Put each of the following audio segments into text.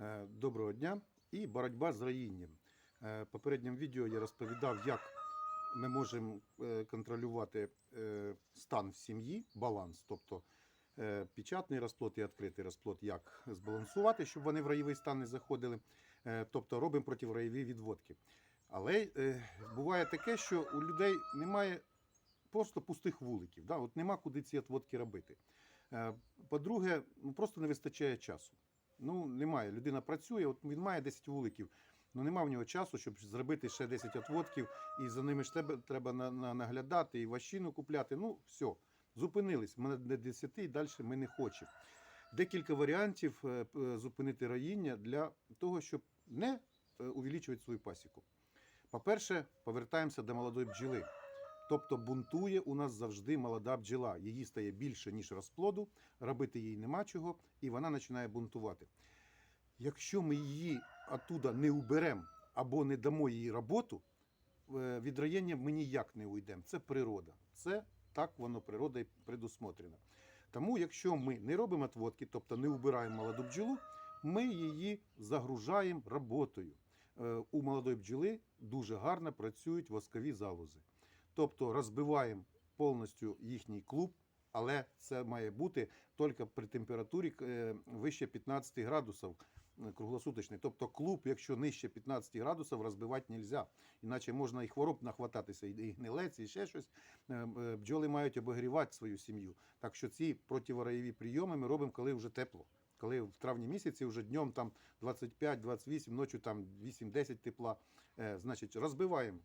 Е, Доброго дня і боротьба з раїнням. Е, В попередньому відео я розповідав, як ми можемо е, контролювати стан в сім'ї, баланс, тобто печатний розплод і відкритий розплод, як збалансувати, щоб вони в раєвий стан не заходили. Тобто робимо протираєві відводки. Але буває таке, що у людей немає просто пустих вуликів. Да? От нема куди ці відводки робити. По-друге, ну, просто не вистачає часу. Ну, немає. Людина працює, от він має 10 вуликів, ну нема в нього часу, щоб зробити ще 10 отводків, і за ними ж треба, треба на, на, наглядати і ващину купляти. Ну, все, зупинились. Ми на 10 і далі ми не хочемо. Декілька варіантів е, зупинити роїння для того, щоб не е, увеличувати свою пасіку. По-перше, повертаємося до молодої бджіли. Тобто бунтує у нас завжди молода бджіла. Її стає більше, ніж розплоду, робити їй нема чого, і вона починає бунтувати. Якщо ми її оттуда не уберемо або не дамо їй роботу, е, від роєння ми ніяк не уйдемо. Це природа. Це так воно природа і предусмотрено. Тому, якщо ми не робимо отводки, тобто не убираємо молоду бджілу, ми її загружаємо роботою. Е, У молодої бджоли дуже гарно працюють воскові залози. Тобто розбиваємо повністю їхній клуб, але це має бути тільки при температурі е, вище 15 градусів е, круглосуточний. Тобто клуб, якщо нижче 15 градусів, розбивати не можна. Іначе можна і хвороб нахвататися, і гнилець, і ще щось. Е, Бджоли мають обігрівати свою сім'ю. Так що ці противораєві прийоми ми робимо, коли вже тепло. Коли в травні місяці вже днем там 25-28, ночі там 8-10 тепла, значить, розбиваємо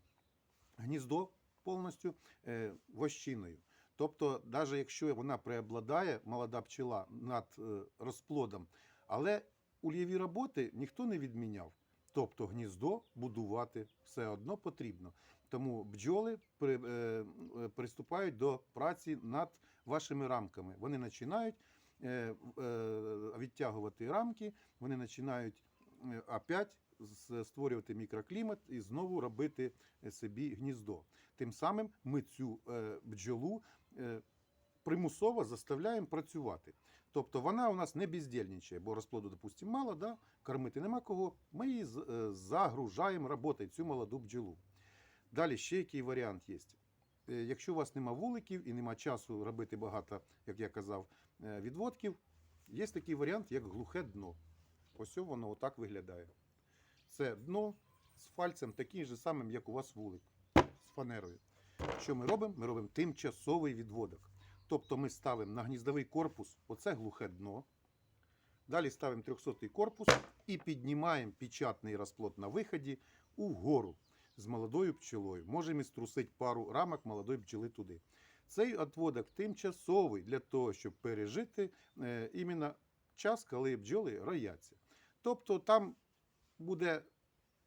гніздо повністю е, вощиною. Тобто, навіть якщо вона преобладає, молода пчела над е, розплодом, але ульєві роботи ніхто не відміняв. Тобто гніздо будувати все одно потрібно. Тому бджоли при, е, е, приступають до праці над вашими рамками. Вони починають е, е, відтягувати рамки, вони починають е, опять створювати мікроклімат і знову робити е, собі гніздо. Тим самим ми цю е, бджолу е, примусово заставляємо працювати. Тобто вона у нас не бездільничає, бо розплоду, допустимо, мало, да? кормити нема кого. Ми її е, загружаємо роботою, цю молоду бджолу. Далі ще який варіант є. Е, Якщо у вас нема вуликів і нема часу робити багато, як я казав, е, відводків, є такий варіант, як глухе дно. Ось воно отак виглядає. Це дно з фальцем, таким же самим, як у вас вулик, з фанерою. Що ми робимо? Ми робимо тимчасовий відводок. Тобто ми ставимо на гніздовий корпус оце глухе дно. Далі ставимо 300-й корпус і піднімаємо печатний розплод на виході угору з молодою пчелою. Можемо струсити пару рамок молодої пчели туди. Цей отводок тимчасовий для того, щоб пережити е, іменно час, коли бджоли рояться. Тобто там буде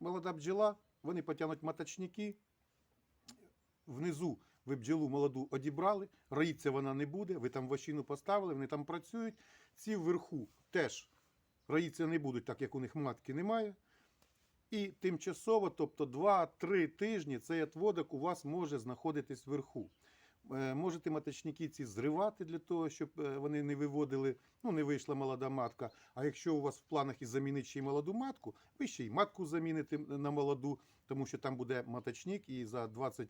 молода бджола, вони потягнуть маточники, внизу ви бджолу молоду одібрали, роїться вона не буде, ви там вощину поставили, вони там працюють. Ці вверху теж роїться не будуть, так як у них матки немає. І тимчасово, тобто 2-3 тижні, цей отводок у вас може знаходитись вверху. Е, Можете маточники ці зривати для того, щоб е, вони не виводили, ну не вийшла молода матка. А якщо у вас в планах і замінити ще й молоду матку, ви ще й матку заміните на молоду, тому що там буде маточник, і за 20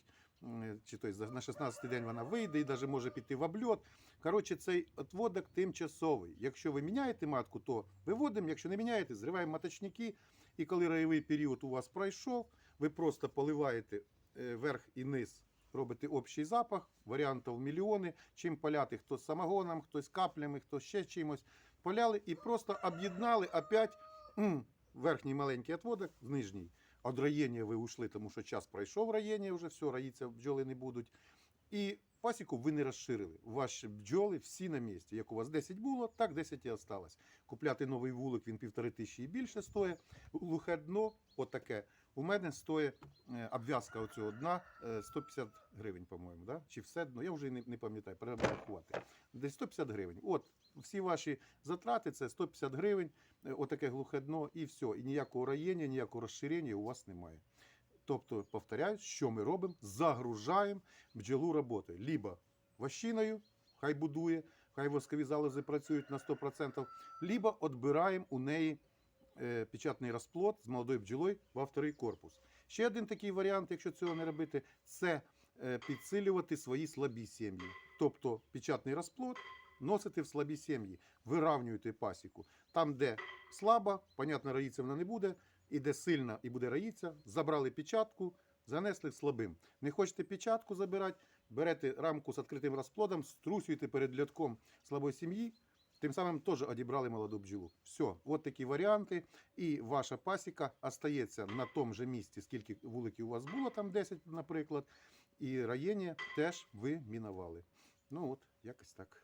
чи то на 16 день вона вийде і навіть може піти в обльот. Коротше, цей отводок тимчасовий. Якщо ви міняєте матку, то виводимо. Якщо не міняєте, зриваємо маточники. І коли раєвий період у вас пройшов, ви просто поливаєте е, верх і низ, робите общий запах, варіантів мільйони. Чим поляти, хто з самогоном, хтось каплями, хто ще чимось. Поляли і просто об'єднали опять верхній маленький отводок з нижній. От роєння ви ушли, тому що час пройшов роєння, вже все, роїться бджоли не будуть. І пасіку ви не розширили. Ваші бджоли всі на місці. Як у вас 10 було, так 10 і осталось. Купляти новий вулик, він півтори тисячі і більше стоїть. Глухе дно, отаке. У мене стоїть е, обв'язка оцього дна е, 150 гривень, по-моєму. Да? Чи все дно? Я вже не, не пам'ятаю, треба рахувати. Десь 150 гривень. От, всі ваші затрати це 150 гривень, е, отаке глухе дно, і все. І ніякого роєння, ніякого розширення у вас немає. Тобто, повторяю, що ми робимо? Загружаємо бджолу роботою. Либо вощиною, хай будує, хай воскові залози працюють на 100%, либо відбираємо у неї е, печатний розплод з молодою бджолою во вторий корпус. Ще один такий варіант, якщо цього не робити, це е, підсилювати свої слабі сім'ї. Тобто печатний розплод носити в слабі сім'ї, виравнюєте пасіку. Там, де слаба, понятно, раїться вона не буде, і де сильна і буде раїться, забрали печатку, занесли слабим. Не хочете печатку забирати, берете рамку з відкритим розплодом, струсюєте перед льотком слабої сім'ї, тим самим теж одібрали молоду бджолу. Все, от такі варіанти. І ваша пасіка остається на тому же місці, скільки вуликів у вас було, там 10, наприклад. І раєння теж ви мінували. Ну от, якось так.